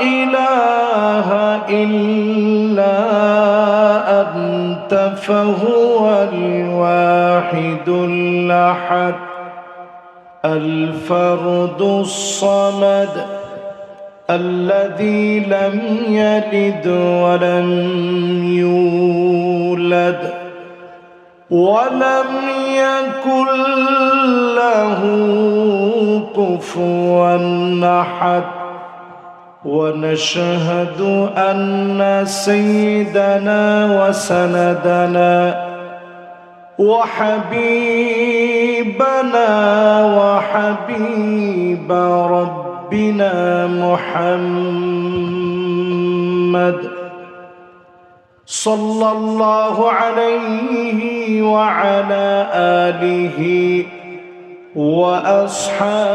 إله إلا أنت فهو الواحد الأحد الفرد الصمد الذي لم يلد ولم يولد ولم يكن له كفوا أحد. ونشهد أن سيدنا وسندنا وحبيبنا وحبيب ربنا محمد صلى الله عليه وعلى آله وأصحابه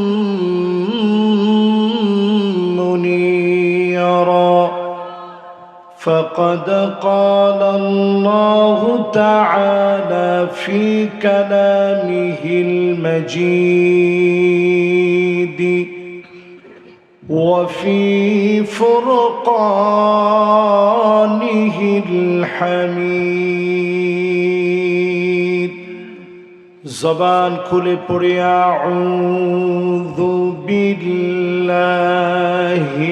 فقد قال الله تعالى في كلامه المجيد وفي فرقانه الحميد. زبان كل أعوذ بالله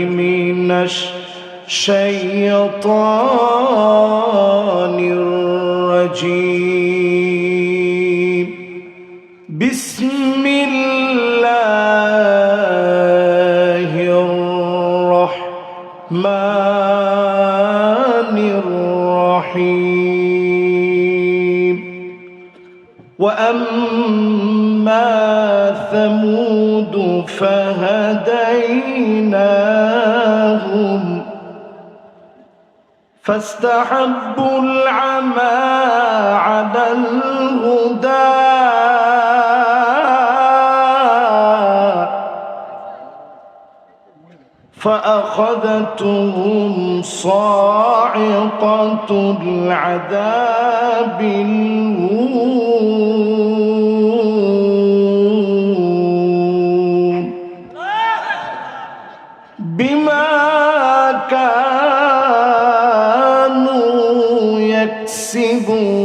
من الشيطان الرجيم. بسم الله الرحمن الرحيم. وأما ثمود فهديناهم فاستحبوا العمى على الهدى. فأخذتهم صاعقة العذاب الهون.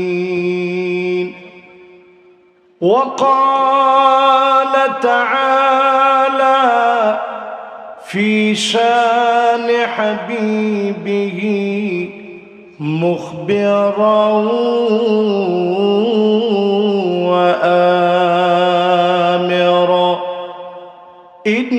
العالمين وقال تعالى في شان حبيبه مخبرا وآمرا إن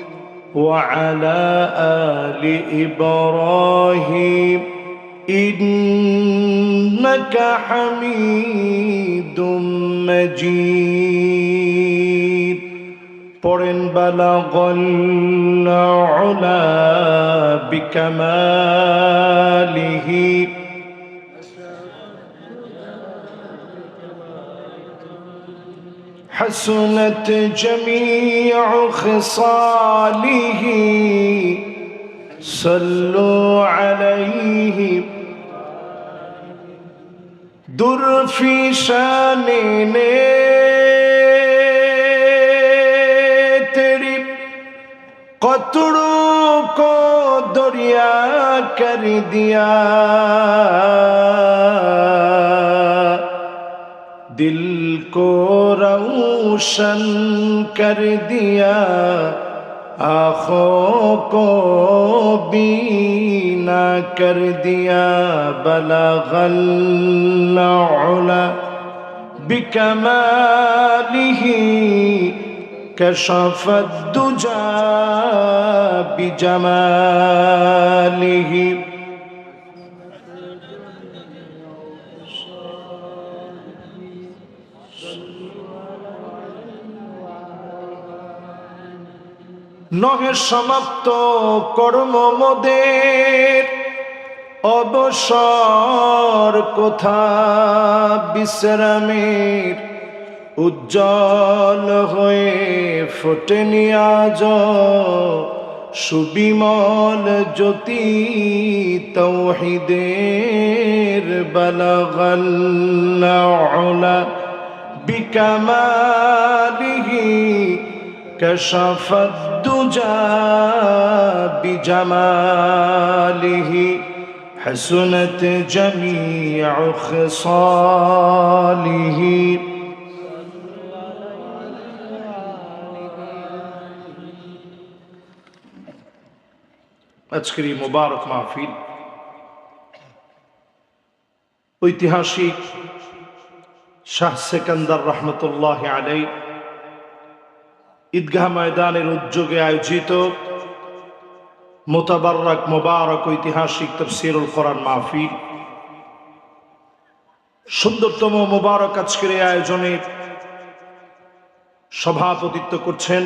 وعلى آل إبراهيم إنك حميد مجيد. قرن بلغ العلا بكماله حسنت جميع خصاله. صلوا عليه. در في شانين. تیری قطرو کو دریا کر دیا. دل کو روشن کر دیا آنکھوں کو بینا کر دیا بلغ العلا بکماله کشف الدجا بجماله নহে সমাপ্ত কর্ম মোদের। অবসর কোথা? বিশ্রামের উজ্জ্বল হয়ে ফোটেনি আজ। সুবিমল জ্যোতি তৌহিদের বলগল্লা বিকামালিহি كشف الدجى بجماله حسنت جميع خصاله আজকের এই মোবারক মাহফিল ঐতিহাসিক শাহ সেকান্দার রহমতুল্লাহ আলাই ঈদগাহ ময়দানের উদ্যোগে আয়োজিত মোতাবারক মোবারক ঐতিহাসিক তফসিরুল কোরআন মাহফিল। সুন্দরতম মোবারক আজকের এই আয়োজনে সভাপতিত্ব করছেন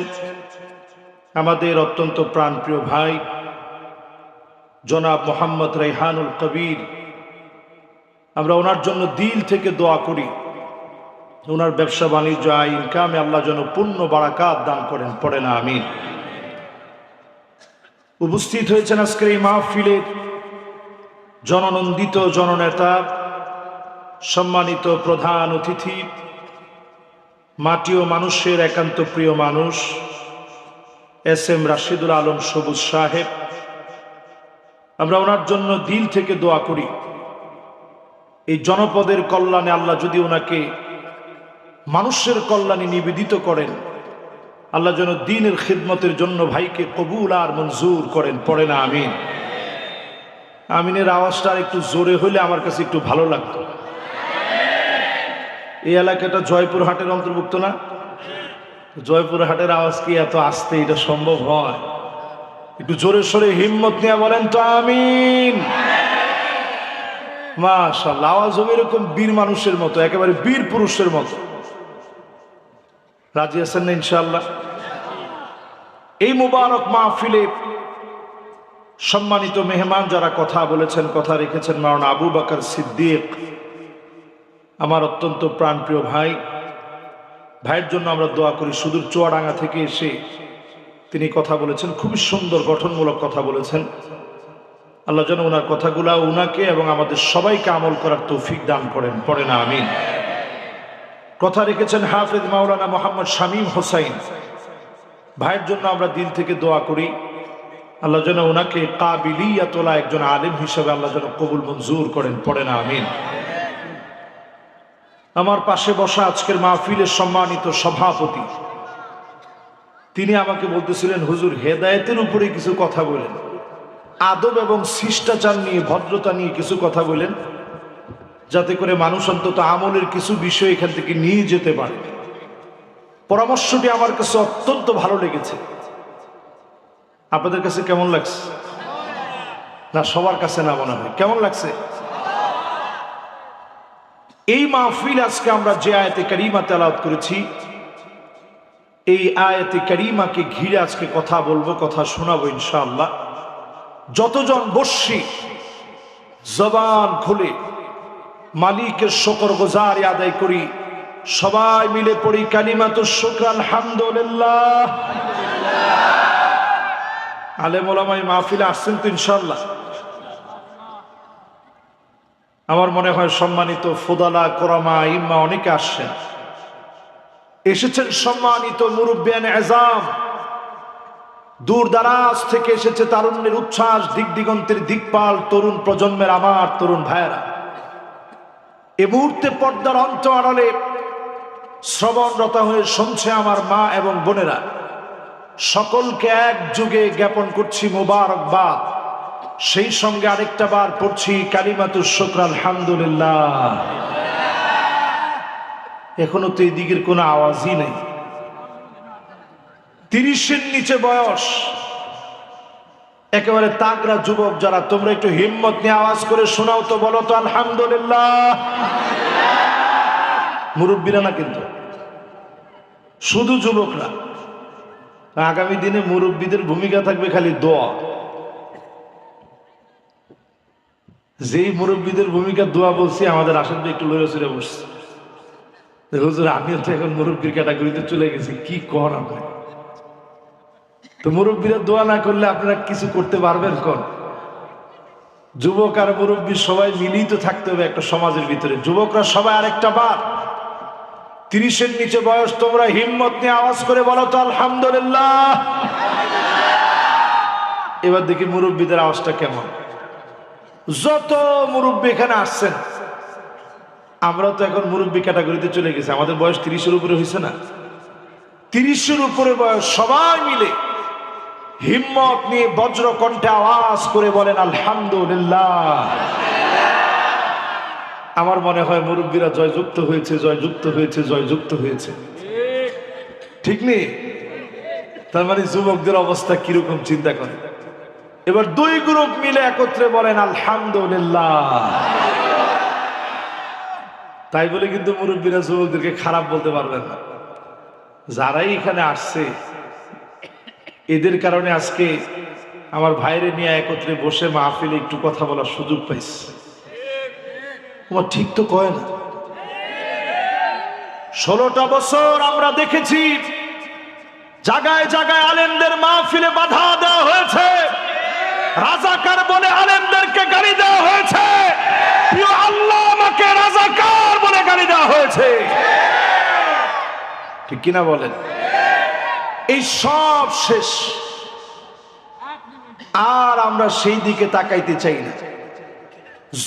আমাদের অত্যন্ত প্রাণপ্রিয় ভাই, জনাব মোহাম্মদ রেহানুল কবির। আমরা ওনার জন্য দিল থেকে দোয়া করি। ওনার ব্যবসা বাণিজ্য আয়, ইনকামে আল্লাহ যেন পূর্ণ বারাকাত দান করেন, পড়ে না, আমিন। উপস্থিত হয়েছেন আজকের এই মাহফিলের জননন্দিত জননেতা, সম্মানিত প্রধান অতিথি, মাটি ও মানুষের একান্ত প্রিয় মানুষ, এস এম রাশিদুল আলম সবুজ সাহেব। আমরা ওনার জন্য দিল থেকে দোয়া করি। এই জনপদের কল্যাণে আল্লাহ যদি ওনাকে মানুষের কল্যাণে নিবেদিত করেন। আল্লাহ যেন দিনের খিদমতের জন্য ভাইকে কবুল আর মঞ্জুর করেন। পড়ে না, আমিন। আমিনের আওয়াজটা একটু জোরে হলে আমার কাছে একটু ভালো লাগতো। এই এলাকাটা জয়পুর হাটের অন্তর্ভুক্ত না? জয়পুর হাটের আওয়াজ কি এত আসতে? এটা সম্ভব হয়? একটু জোরে সোরে হিম্মত নিয়ে বলেন তো, আমিন। মাশাল্লাহ আওয়াজ হবে এরকম বীর মানুষের মতো, একেবারে বীর পুরুষের মতো। রাজি আছেন না ইনশাল্লাহ এই মুবারক মাহফিলে সম্মানিত মেহমান যারা কথা বলেছেন, কথা রেখেছেন মারণ আবু বাকর সিদ্দিক, আমার অত্যন্ত প্রাণপ্রিয় ভাই। ভাইয়ের জন্য আমরা দোয়া করি, সুদূর চুয়াডাঙ্গা থেকে এসে তিনি কথা বলেছেন, খুবই সুন্দর, গঠনমূলক কথা বলেছেন। আল্লাহ যেন ওনার কথাগুলা উনাকে এবং আমাদের সবাইকে আমল করার তৌফিক দান করেন, পড়ে না, আমিন। কথা রেখেছেন হাফেজ মাওলানা মোহাম্মদ শামীম হোসাইন। ভাইয়ের জন্য আমরা দিল থেকে দোয়া করি। আল্লাহ যেন ওনাকে কাবিলিয়া তোলা একজন আলিম হিসেবে আল্লাহ যেন কবুল মঞ্জুর করেন। পড়ে না আমিন। আমার পাশে বসা আজকের মাহফিলের সম্মানিত সভাপতি, তিনি আমাকে বলতেছিলেন, হুজুর, হেদায়েতের উপরে কিছু কথা বলেন। আদব এবং শিষ্টাচার নিয়ে, ভদ্রতা নিয়ে কিছু কথা বলেন। যাতে করে মানুষ অন্তত আমলের কিছু বিষয় এখান থেকে নিয়ে যেতে পারে। পরামর্শটি আমার কাছে অত্যন্ত ভালো লেগেছে। আপনাদের কাছে কেমন লাগছে? না, সবার কাছে না মনে হয়। কেমন লাগছে? এই মাহফিল আজকে আমরা যে আয়াতে কারিমা তেলাওয়াত করেছি, এই আয়াতে কারিমাকে ঘিরে আজকে কথা বলব, কথা শোনাবো ইনশাআল্লাহ। যতজন বসছি জবান খুলে মালিকের শকর গোজারি আদায় করি। সবাই মিলে পড়ি কালিমাত শুক্র, আলহামদুলিল্লাহ। আলেম ওলামাই মাহফিলে আসছেন তো ইনশাল্লাহ আমার মনে হয় সম্মানিত ফুদালা, কোরামা ইম্মা অনেকে আসছেন। এসেছেন সম্মানিত মুরব্বিয়ান এজাম। দূর দারাজ থেকে এসেছে তারুণ্যের উচ্ছ্বাস, দিক দিগন্তের দিকপাল তরুণ প্রজন্মের আমার তরুণ ভাইয়েরা। এ মুহূর্তে পর্দার অন্ত আড়ালে শ্রবণরত হয়ে শুনছে আমার মা এবং বোনেরা। সকলকে এক যুগে জ্ঞাপন করছি মোবারকবাদ। সেই সঙ্গে আরেকটা বার পড়ছি কালিমাতুর শুক্র, আলহামদুলিল্লাহ। এখনও তো এই দিকের কোনো আওয়াজই নেই। তিরিশের নিচে বয়স। একেবারে তাগরা যুবক যারা, তোমরা একটু হিম্মত নিয়ে আওয়াজ করে শোনাও তো, বলো তো, আলহামদুলিল্লাহ। মুরব্বীরা না কিন্তু? শুধু যুবকরা। আগামী দিনে মুরব্বীদের ভূমিকা থাকবে খালি দোয়া। যেই মুরব্বীদের ভূমিকা দোয়া বলছি, আমাদের ভাই একটু লড়ে চড়ে বসছে। হুজুর, আমিও তো এখন মুরব্বীর ক্যাটাগরিতে চলে গেছি, কি কর আপনি তো মুরব্বীরা দোয়া না করলে আপনারা কিছু করতে পারবেন কোন? যুবক আর মুরব্বী সবাই মিলিত থাকতে হবে একটা সমাজের ভিতরে। যুবকরা সবাই আরেকটা বার। তিরিশের নিচে বয়স, তোমরা হিম্মত নিয়ে আওয়াজ করে বলো তো, আলহামদুলিল্লাহ। এবার দেখি মুরব্বীদের আওয়াজটা কেমন। যত মুরব্বী এখানে আসছেন, আমরা তো এখন মুরব্বী ক্যাটাগরিতে চলে গেছি। আমাদের বয়স তিরিশের উপরে হয়েছে না। তিরিশের উপরে বয়স সবাই মিলে হিম্মত নিয়ে বজ্র কণ্ঠে আওয়াজ করে বলেন, আলহামদুলিল্লাহ। আমার মনে হয় মুরব্বীরা জয়যুক্ত হয়েছে জয়যুক্ত হয়েছে জয়যুক্ত হয়েছে। ঠিক নেই? তার মানে যুবকদের অবস্থা কীরকম চিন্তা করে? এবার দুই গ্রুপ মিলে একত্রে বলেন, আলহামদুলিল্লাহ। তাই বলে কিন্তু মুরব্বীরা যুবকদেরকে খারাপ বলতে পারবেন না। যারাই এখানে আসছে এদের কারণে আজকে আমার ভাইরে নিয়ে একত্রে বসে মাহফিলে একটু কথা বলার সুযোগ পাইছে। তোমার ঠিক তো কয় না? ষোলোটা বছর আমরা দেখেছি, জাগায় জায়গায় আলেমদের মাহফিলে বাধা দেওয়া হয়েছে। রাজাকার বলে আলেমদেরকে গাড়ি দেওয়া হয়েছে। প্রিয় আল্লাহ আমাকে রাজাকার বলে গাড়ি দেওয়া হয়েছে। ঠিক কিনা বলেন? এই সব শেষ। আর আমরা সেই দিকে তাকাইতে চাই না।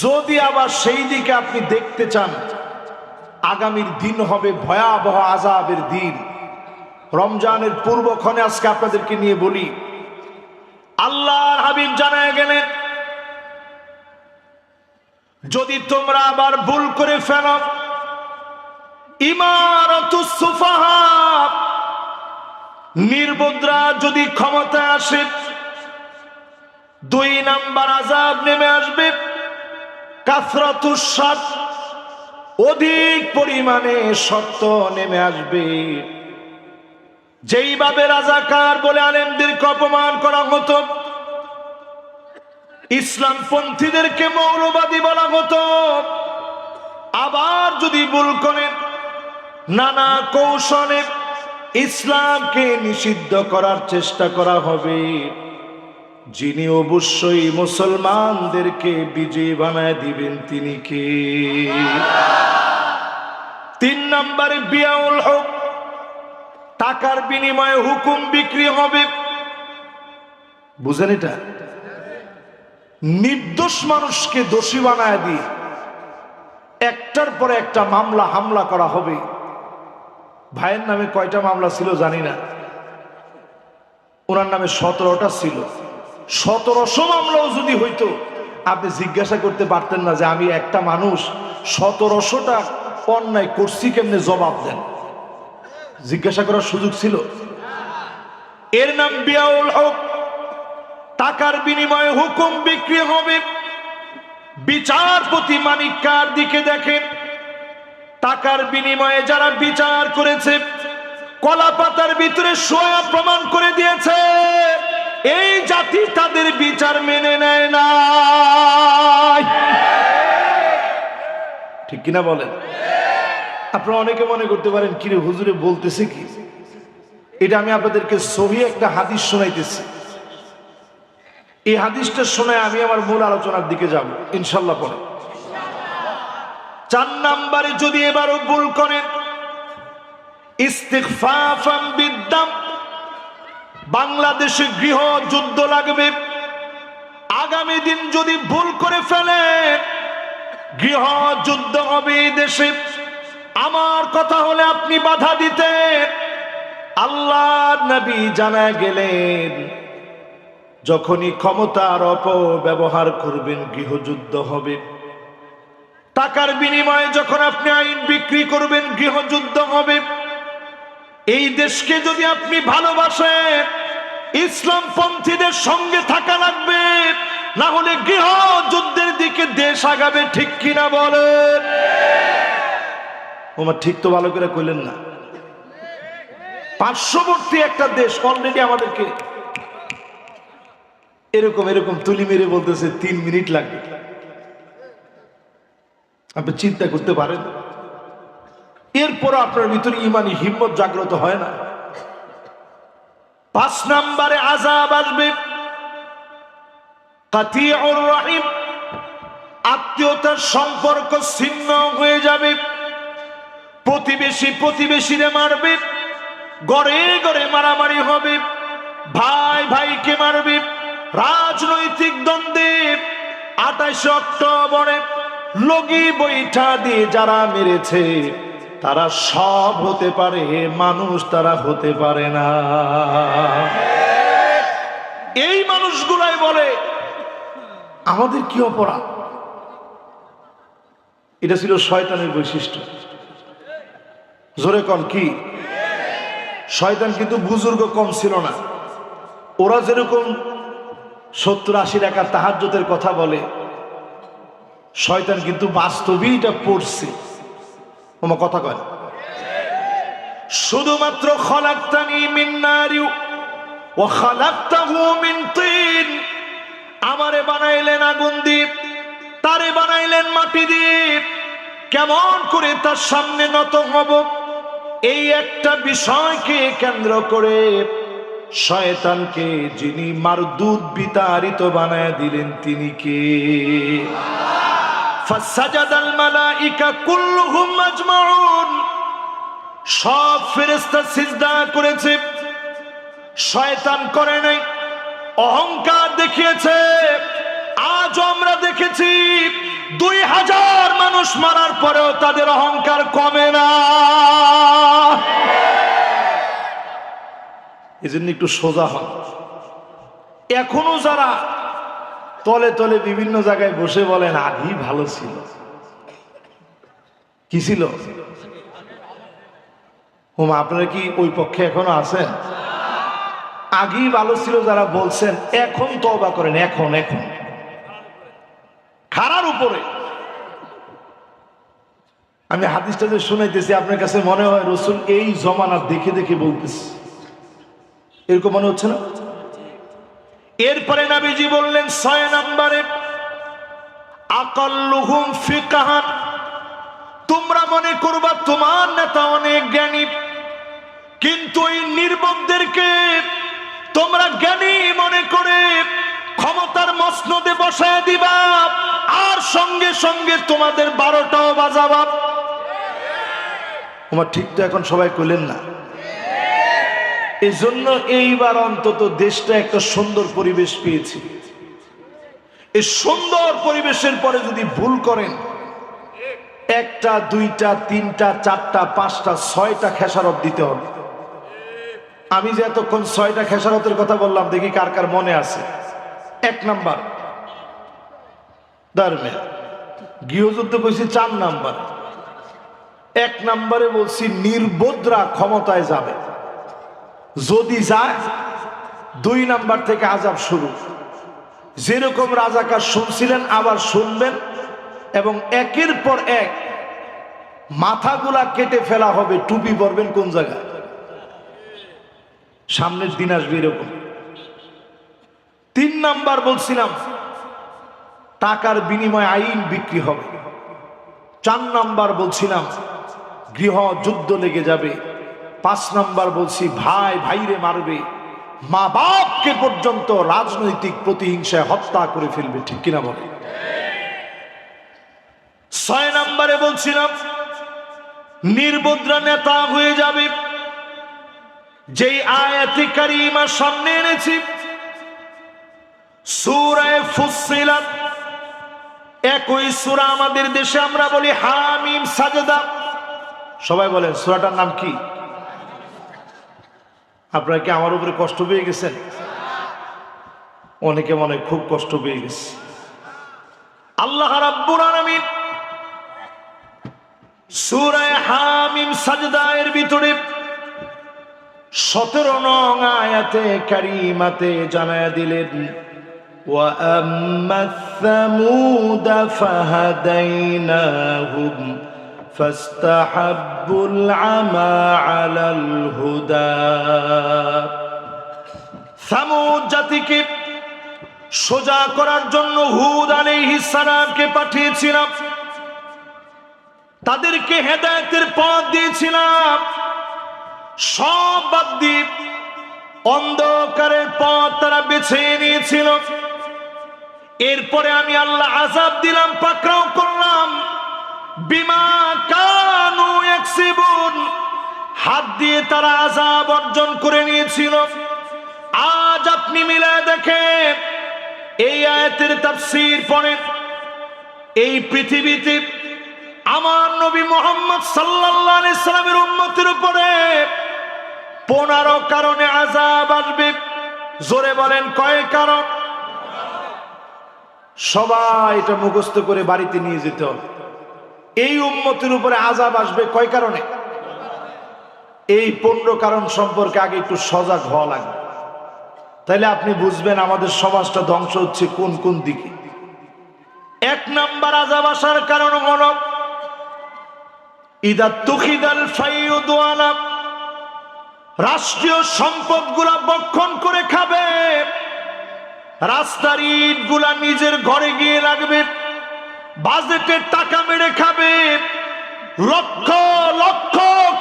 যদি আবার সেই দিকে আপনি দেখতে চান, আগামীর দিন হবে ভয়াবহ আজাবের দিন। রমজানের পূর্বক্ষণে আজকে আপনাদেরকে নিয়ে বলি, আল্লাহর হাবিব জানায় গেলেন, যদি তোমরা আবার ভুল করে ফেল, ইমারত সুফাহা নির্বুদ্রা যদি ক্ষমতা আসে, দুই নাম্বার আজাব নেমে আসবে। কাসরাতুসাদ অধিক পরিমাণে সত্য নেমে আসবে। যেইভাবে রাজাকার বলে আলেমদেরকে অপমান করা হতো ইসলাম পন্থীদেরকে মৌলবাদী বলা হতো। আবার যদি ভুল করেন, নানা কৌশলে ইসলামকে নিষিদ্ধ করার চেষ্টা করা হবে। যিনি অবশ্যই মুসলমানদেরকে বিজয়ী বানায় দিবেন, তিনি কে? তিন নম্বরে বিয়াউল হক। টাকার বিনিময়ে হুকুম বিক্রি হবে। বুঝেন এটা? নির্দোষ মানুষকে দোষী বানায় দিয়ে একটার পরে একটা মামলা হামলা করা হবে। ভাইয়ের নামে কয়টা মামলা ছিল জানি না। ওনার নামে সতেরোটা ছিল। সতেরোশো মামলাও যদি হইতো, আপনি জিজ্ঞাসা করতে পারতেন না যে আমি একটা মানুষ, সতেরোশোটা অন্যায় করছি কেমনে জবাব দেন? জিজ্ঞাসা করার সুযোগ ছিল? এর নাম বিয়াউল হক। টাকার বিনিময়ে হুকুম বিক্রি হবে। বিচারপতি মানিক কার দিকে দেখেন? টাকার বিনিময়ে যারা বিচার করেছে কলা পাতার ভিতরে সোয়া প্রমাণ করে দিয়েছে, এই জাতি তাদের বিচার মেনে নেয় না ঠিক কিনা বলেন? আপনারা অনেকে মনে করতে পারেন, কিরে হুজুরে, বলতেছে কি? এটা আমি আপনাদেরকে সহি একটা হাদিস শোনাইতেছি। এই হাদিসটা শোনায় আমি আমার মূল আলোচনার দিকে যাব, ইনশাল্লাহ পরে। চার নাম্বারে যদি এবারও ভুল করেন বাংলাদেশে গৃহ যুদ্ধ লাগবে। আগামী দিন যদি ভুল করে ফেলে গৃহ যুদ্ধ হবে দেশে। আমার কথা হলে আপনি বাধা দিতে আল্লাহ নবী জানা গেলেন, যখনই ক্ষমতার অপব্যবহার করবেন, গৃহযুদ্ধ হবে। টাকার বিনিময়ে যখন আপনি আইন বিক্রি করবেন, গৃহযুদ্ধ হবে। এই দেশকে যদি আপনি ভালোবাসেন ইসলাম পন্থীদের সঙ্গে থাকা লাগবে। না হলে গৃহ যুদ্ধের দিকে দেশ আগাবে, ঠিক কিনা বলেন? ওমা, ঠিক তো ভালো করে কইলেন না। পার্শ্ববর্তী একটা দেশ অলরেডি আমাদেরকে এরকম এরকম তুলি মেরে বলতেছে, তিন মিনিট লাগবে। আপনি চিন্তা করতে পারেন। এরপর আপনার ভিতরে ইমানি হিম্মত জাগ্রত হয় না। পাঁচ নাম্বারে আজাব আসবে। আত্মীয়তার সম্পর্ক ছিন্ন হয়ে যাবে। প্রতিবেশী প্রতিবেশীরে মারবে। গড়ে গড়ে মারামারি হবে। ভাই ভাইকে মারবে। রাজনৈতিক দ্বন্দ্বে আঠাশে অক্টোবরে লগি বৈঠা দিয়ে যারা মেরেছে, তারা সব হতে পারে, মানুষ তারা হতে পারে না। এই মানুষগুলাই বলে, আমাদের কি অপরাধ? এটা ছিল শয়তানের বৈশিষ্ট্য। জোরে কন, কি? শয়তান কিন্তু বুজুর্গ কম ছিল না। ওরা যেরকম সত্তর আশি টাকা তাহাজ্যতের কথা বলে শয়তান কিন্তু বাস্তবেই এটা পড়ছে। আমার কথা কয় শুধুমাত্র খলাক্তানি মিন্নারিউ ও খালাক্তাহু মিন তিন। আমারে বানাইলেন আগুন দ্বীপ, তারে বানাইলেন মাটি দ্বীপ। কেমন করে তার সামনে নত হব, এই একটা বিষয়কে কেন্দ্র করে শয়তানকে যিনি মারদুদ বিতাড়িত বানায় দিলেন তিনি কে? ফাসাজাদাল মালাইকা কুল্লুহুম আজমাউন সব ফেরেশতা সিজদা করেছে। শয়তান করে নাই। অহংকার দেখিয়েছে। আজ আমরা দেখেছি দুই হাজার মানুষ মারার পরেও তাদের অহংকার কমে না। এই জন্য একটু সোজা হন। এখনও যারা তলে তলে বিভিন্ন জায়গায় বসে বলেন আগেই ভালো ছিল। কি ছিল? হুম, আপনারা কি ওই পক্ষে এখনও আছেন? আগেই ভালো ছিল যারা বলছেন, এখন তবা করেন, এখন এখন। খারার উপরে। আমি হাদিসটা যে শুনাইতেছি, আপনার কাছে মনে হয় রসুল এই জমানা দেখে দেখে বলতেছি। এরকম মনে হচ্ছে না? এরপরে নাবিজি বললেন, ছয় নম্বরে, আকল্লুহুম ফিকাহান। তোমরা মনে করবা তোমার নেতা অনেক জ্ঞানী, কিন্তু এই নির্বকদেরকে তোমরা জ্ঞানী মনে করে ক্ষমতার মসনদে বসায় দিবা, আর সঙ্গে সঙ্গে তোমাদের বারোটাও বাজাবা। তোমার ঠিক তো এখন সবাই কইলেন না। এজন্য এইবার অন্তত দেশটা একটা সুন্দর পরিবেশ পেয়েছি। এই সুন্দর পরিবেশের পরে যদি ভুল করেন, একটা, দুইটা, তিনটা, চারটা, পাঁচটা, ছয়টা খেসারত দিতে হবে। আমি যে এতক্ষণ ছয়টা খেসারতের কথা বললাম, দেখি কার কার মনে আছে। এক নাম্বার। ধর্মে গৃহযুদ্ধ কইছি চার নাম্বার। এক নাম্বারে বলছি নির্বোধরা ক্ষমতায় যাবে। যদি যায়, দুই নাম্বার থেকে আজাব শুরু। যেরকম রাজাকার শুনছিলেন, আবার শুনবেন এবং একের পর এক মাথাগুলা কেটে ফেলা হবে, টুপি পরবেন কোন জায়গায়? সামনের দিন আসবে এরকম। তিন নাম্বার বলছিলাম, টাকার বিনিময়ে আইন বিক্রি হবে। চার নাম্বার বলছিলাম, গৃহ যুদ্ধ লেগে যাবে। পাঁচ নাম্বার বলছি, ভাই, ভাইরে মারবে। মা বাপকে পর্যন্ত রাজনৈতিক প্রতিহিংসায় হত্যা করে ফেলবে। ঠিক কিনা বলে? ছয় নাম্বারে বলছিলাম নির্বদ্রা নেতা হয়ে যাবে। যেই আয়াতি কারিমা সামনে এনেছি, সুরায় ফুসিলাত একই সুরা আমাদের দেশে আমরা বলি হামিম সাজেদা। সবাই বলেন, সুরাটার নাম কি? আপনারা কি আমার উপরে কষ্ট পেয়ে গেছেন অনেকে মনে খুব কষ্ট পেয়ে গেছে। আল্লাহ রাব্বুল আলামিন সূরা হামিম সাজদায়ের ভিতরে 17 নং আয়াতে কারিমাতে জানায়া দিলেন, ওয়া আম্মা সামুদ ফাহাদাইনাহুম فاستحبوا العمى على الهدى থামুদ জাতিকে সোজা করার জন্য হুদ আলাইহিস সালামকে পাঠিয়েছিলাম তাদেরকে হেদায়েতের পথ দিয়েছিলাম সব বাদ দিয়ে অন্ধকারের পথ তারা বেছে নিয়েছিল এরপরে আমি আল্লাহ আজাব দিলাম পাকড়াও করলাম বিমা কানু ইয়াকসিবুন হাত দিয়ে তারা আজাব অর্জন করে নিয়েছিল। আজ আপনি দেখেন, এই আয়াতের এই পৃথিবীতে আমার নবী মোহাম্মদ সাল্লাল্লাহু আলাইহি সাল্লামের উম্মতের উপরে পনেরো কারণে আজাব আসবে। জোরে বলেন, কয় কারণ? সবাই এটা মুখস্থ করে বাড়িতে নিয়ে যেতে হবে। এই উম্মতের উপরে আজাব আসবে কয় কারণে? এই পনেরো কারণ সম্পর্কে আগে একটু সজাগ হওয়া লাগবে। তাইলে আপনি বুঝবেন আমাদের সমাজটা ধ্বংস হচ্ছে কোন কোন দিকে। এক নাম্বার আজাব আসার কারণ হল, ইদা তুখিদাল ফাইউদওয়ালা রাষ্ট্রীয় সম্পদগুলা বক্ষণ করে খাবে, রাস্তার ইটগুলা নিজের ঘরে গিয়ে লাগবে বাজেটের টাকা মেরে খাবে। লক্ষ লক্ষ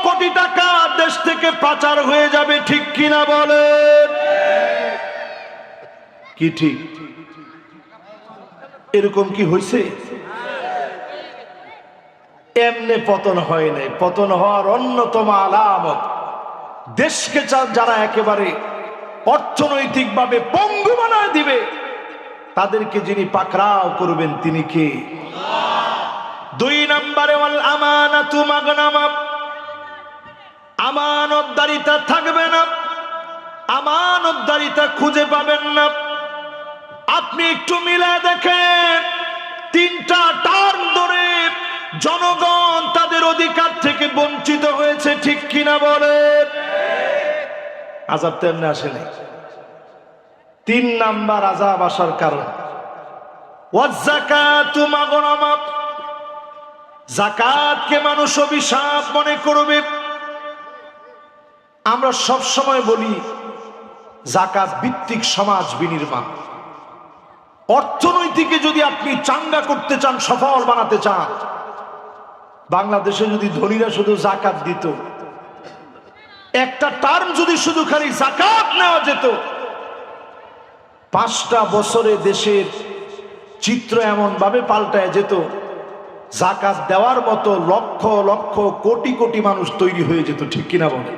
কোটি টাকা দেশ থেকে পাচার হয়ে যাবে, ঠিক কিনা বলে কি ঠিক? এরকম কি হয়েছে? এমনে পতন হয় নাই। পতন হওয়ার অন্যতম আলামত। দেশকে যারা একেবারে অর্থনৈতিকভাবে পঙ্গু বানায় দিবে তাদেরকে যিনি পাকড়াও করবেন, তিনি কে? দুই নম্বরে আমানতদারিতা থাকবে না। আমানতদারিতা খুঁজে পাবেন না। আপনি একটু মিলে দেখেন, তিনটা টার্ম ধরে জনগণ তাদের অধিকার থেকে বঞ্চিত হয়েছে, ঠিক কিনা বলেন? আজাব তেমনি আসেনি তিন নাম্বার আজাব আসার কারণ। জাকাতকে মানুষ অভিশাপ মনে করবে। আমরা সব সময় বলি জাকাত ভিত্তিক সমাজ বিনির্মাণ। অর্থনৈতিকে যদি আপনি চাঙ্গা করতে চান, সফল বানাতে চান, বাংলাদেশে যদি ধনীরা শুধু জাকাত দিত, একটা টার্ম যদি শুধু খালি জাকাত নেওয়া যেত পাঁচটা বছরে দেশের চিত্র এমনভাবে পাল্টায় যেত, জাকাত দেওয়ার মতো লক্ষ লক্ষ কোটি কোটি মানুষ তৈরি হয়ে যেত, ঠিক কিনা বলে